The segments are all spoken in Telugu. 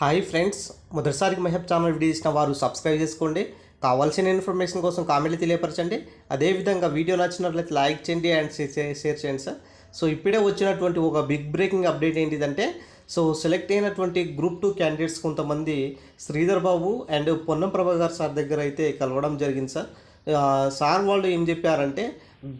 హాయ్ ఫ్రెండ్స్ మొదటిసారికి మెహబ్ ఛానల్ వీడియో ఇచ్చిన వారు సబ్స్క్రైబ్ చేసుకోండి. కావాల్సిన ఇన్ఫర్మేషన్ కోసం కామెంట్లు తెలియపరచండి. అదేవిధంగా వీడియో నచ్చినట్లయితే లైక్ చేయండి అండ్ షేర్ చేయండి సార్. సో ఇప్పుడే వచ్చినటువంటి ఒక బిగ్ బ్రేకింగ్ అప్డేట్ ఏంటిదంటే సో సెలెక్ట్ అయినటువంటి గ్రూప్ టూ క్యాండిడేట్స్ కొంతమంది శ్రీధర్ బాబు అండ్ పొన్నం ప్రభాకర్ సార్ దగ్గర అయితే కలవడం జరిగింది సార్. సార్ వాళ్ళు ఏం చెప్పారంటే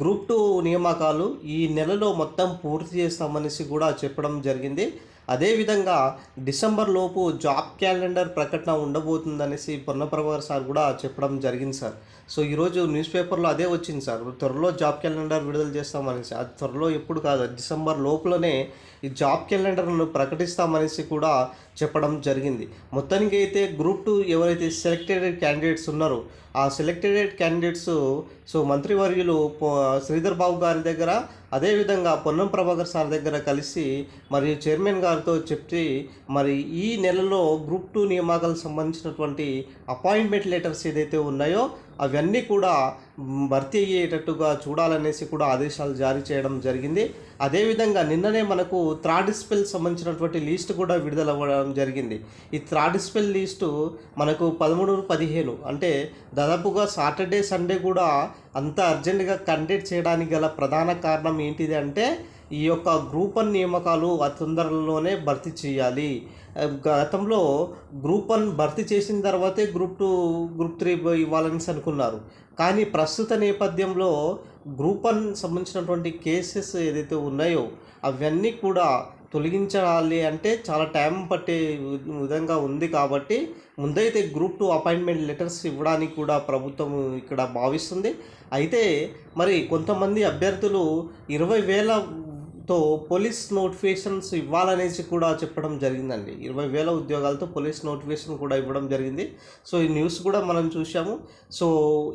గ్రూప్ టూ నియామకాలు ఈ నెలలో మొత్తం పూర్తి చేస్తామనేసి కూడా చెప్పడం జరిగింది. అదేవిధంగా డిసెంబర్ లోపు జాబ్ క్యాలెండర్ ప్రకటన ఉండబోతుందనేసి పొన్నప్రభాకర్ సార్ కూడా చెప్పడం జరిగింది సార్. సో ఈరోజు న్యూస్ పేపర్లో అదే వచ్చింది సార్. త్వరలో జాబ్ క్యాలెండర్ విడుదల చేస్తామనేసి అది త్వరలో ఎప్పుడు కాదు డిసెంబర్ లోపలనే ఈ జాబ్ క్యాలెండర్ను ప్రకటిస్తామనేసి కూడా చెప్పడం జరిగింది. మొత్తానికి అయితే గ్రూప్ టూ ఎవరైతే సెలెక్టెడ్ క్యాండిడేట్స్ ఉన్నారో ఆ సెలెక్టెడ్ క్యాండిడేట్స్ సో మంత్రివర్యులు శ్రీధర్ బాబు గారి దగ్గర అదేవిధంగా పొన్నం ప్రభాకర్ సార్ దగ్గర కలిసి మరి చైర్మన్ గారితో చెప్పి మరి ఈ నెలలో గ్రూప్ టూ నియామకాలకు సంబంధించినటువంటి అపాయింట్మెంట్ లెటర్స్ ఏదైతే ఉన్నాయో అవన్నీ కూడా భర్తీ అయ్యేటట్టుగా చూడాలనేసి కూడా ఆదేశాలు జారీ చేయడం జరిగింది. అదేవిధంగా నిన్ననే మనకు థర్డ్ స్పెల్ సంబంధించినటువంటి లిస్ట్ కూడా విడుదల అవ్వడం జరిగింది. ఈ థర్డ్ స్పెల్ లిస్టు మనకు పదమూడు పదిహేను అంటే దాదాపుగా సాటర్డే సండే కూడా అంత అర్జెంటుగా కండక్ట్ చేయడానికి గల ప్రధాన కారణం ఏంటిది అంటే ఈ యొక్క గ్రూప్ వన్ నియామకాలు అతి తొందరలోనే భర్తీ చేయాలి. గతంలో గ్రూప్ వన్ భర్తీ చేసిన తర్వాతే గ్రూప్ టూ గ్రూప్ త్రీ ఇవ్వాలని అనుకున్నారు. కానీ ప్రస్తుత నేపథ్యంలో గ్రూప్ వన్ సంబంధించినటువంటి కేసెస్ ఏదైతే ఉన్నాయో అవన్నీ కూడా తొలగించాలి అంటే చాలా టైం పట్టే విధంగా ఉంది కాబట్టి ముందైతే గ్రూప్ టూ అపాయింట్మెంట్ లెటర్స్ ఇవ్వడానికి కూడా ప్రభుత్వం ఇక్కడ భావిస్తుంది. అయితే మరి కొంతమంది అభ్యర్థులు ఇరవై వేల తో పోలీస్ నోటిఫికేషన్స్ ఇవ్వాలనేసి కూడా చెప్పడం జరిగిందండి. ఇరవై వేల ఉద్యోగాలతో పోలీస్ నోటిఫికేషన్ కూడా ఇవ్వడం జరిగింది. సో ఈ న్యూస్ కూడా మనం చూసాము సో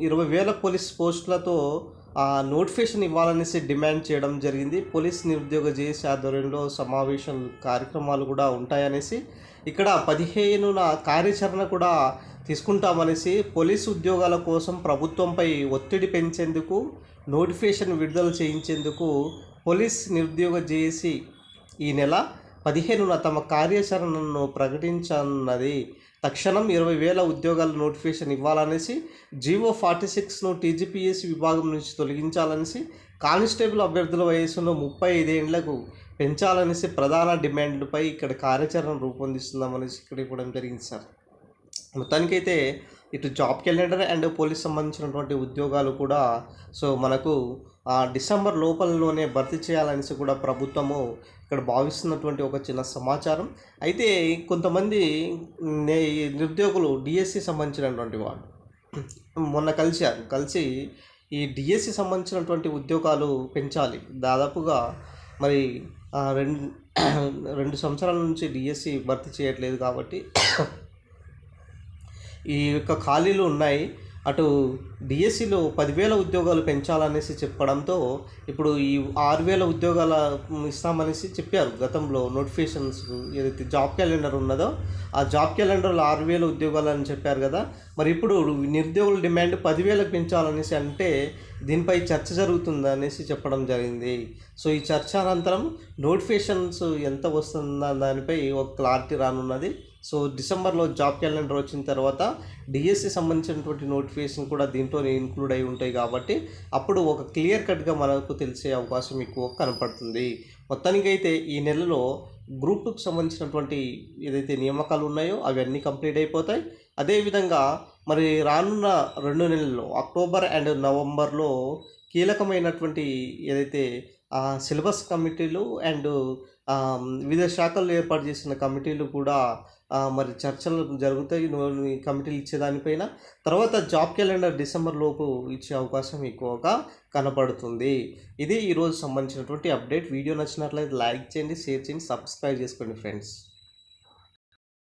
ఇరవై వేల పోలీస్ పోస్టులతో ఆ నోటిఫికేషన్ ఇవ్వాలనేసి డిమాండ్ చేయడం జరిగింది. పోలీస్ నిరుద్యోగ జేఏసీ ఆధ్వర్యంలో సమావేశం కార్యక్రమాలు కూడా ఉంటాయనేసి ఇక్కడ పదిహేనున కార్యాచరణ కూడా తీసుకుంటామనేసి పోలీస్ ఉద్యోగాల కోసం ప్రభుత్వంపై ఒత్తిడి పెంచేందుకు నోటిఫికేషన్ విడుదల చేయించేందుకు పోలీస్ నిరుద్యోగ జేఏసీ ఈ నెల పదిహేనున తమ కార్యాచరణను ప్రకటించనున్నది. తక్షణం ఇరవై వేల ఉద్యోగాల నోటిఫికేషన్ ఇవ్వాలనేసి జీవో ఫార్టీ సిక్స్ను టీజీపీఎస్సీ విభాగం నుంచి తొలగించాలనేసి కానిస్టేబుల్ అభ్యర్థుల వయసును ముప్పై ఐదేండ్లకు పెంచాలనేసి ప్రధాన డిమాండ్లపై ఇక్కడ కార్యాచరణ రూపొందిస్తున్నామనేసి ఇక్కడ ఇవ్వడం జరిగింది సార్. మొత్తానికైతే ఇటు జాబ్ క్యాలెండర్ అండ్ పోలీస్ సంబంధించినటువంటి ఉద్యోగాలు కూడా సో మనకు ఆ, డిసెంబర్ లోపలలోనే భర్తీ చేయాలనేసి కూడా ప్రభుత్వము ఇక్కడ భావిస్తున్నటువంటి ఒక చిన్న సమాచారం. అయితే కొంతమంది నే- ఈ నిరుద్యోగులు డిఎస్సి సంబంధించినటువంటి వాళ్ళు మొన్న కలిశారు. కలిసి ఈ డిఎస్సి సంబంధించినటువంటి ఉద్యోగాలు పెంచాలి. దాదాపుగా మరి రెండు రెండు సంవత్సరాల నుంచి డిఎస్సి భర్తీ చేయట్లేదు కాబట్టి ఈ యొక్క ఖాళీలు ఉన్నాయి. అటు డిఎస్సిలో పదివేల ఉద్యోగాలు పెంచాలనేసి చెప్పడంతో ఇప్పుడు ఈ ఆరు వేల ఉద్యోగాల ఇస్తామనేసి చెప్పారు. గతంలో నోటిఫికేషన్స్ ఏదైతే జాబ్ క్యాలెండర్ ఉన్నదో ఆ జాబ్ క్యాలెండర్లో ఆరు వేల ఉద్యోగాలు అని చెప్పారు కదా. మరి ఇప్పుడు నిరుద్యోగుల డిమాండ్ పదివేలకు పెంచాలనేసి అంటే దీనిపై చర్చ జరుగుతుంది అనేసి చెప్పడం జరిగింది. సో ఈ చర్చ అనంతరం నోటిఫికేషన్స్ ఎంత వస్తుందా దానిపై ఒక క్లారిటీ రానున్నది. సో డిసెంబర్లో జాబ్ క్యాలెండర్ వచ్చిన తర్వాత డిఎస్సి సంబంధించినటువంటి నోటిఫికేషన్ కూడా దీంట్లో ఇన్క్లూడ్ అయి ఉంటాయి కాబట్టి అప్పుడు ఒక క్లియర్ కట్గా మనకు తెలిసే అవకాశం ఎక్కువ కనపడుతుంది. మొత్తానికైతే ఈ నెలలో గ్రూప్కు సంబంధించినటువంటి ఏదైతే నియామకాలు ఉన్నాయో అవన్నీ కంప్లీట్ అయిపోతాయి. అదేవిధంగా మరి రానున్న రెండు నెలల్లో అక్టోబర్ అండ్ నవంబర్లో కీలకమైనటువంటి ఏదైతే సిలబస్ కమిటీలు అండ్ వివిధ శాఖలు ఏర్పాటు చేసిన కమిటీలు కూడా మరి చర్చలు జరుగుతాయి. ఈ కమిటీలు ఇచ్చేదానిపైన. తర్వాత జాబ్ క్యాలెండర్ డిసెంబర్ లోపు ఇచ్చే అవకాశం ఎక్కువగా కనపడుతుంది ఇది ఈరోజు సంబంధించినటువంటి అప్డేట్. వీడియో నచ్చినట్లయితే లైక్ చేయండి షేర్ చేయండి సబ్స్క్రైబ్ చేసుకోండి ఫ్రెండ్స్.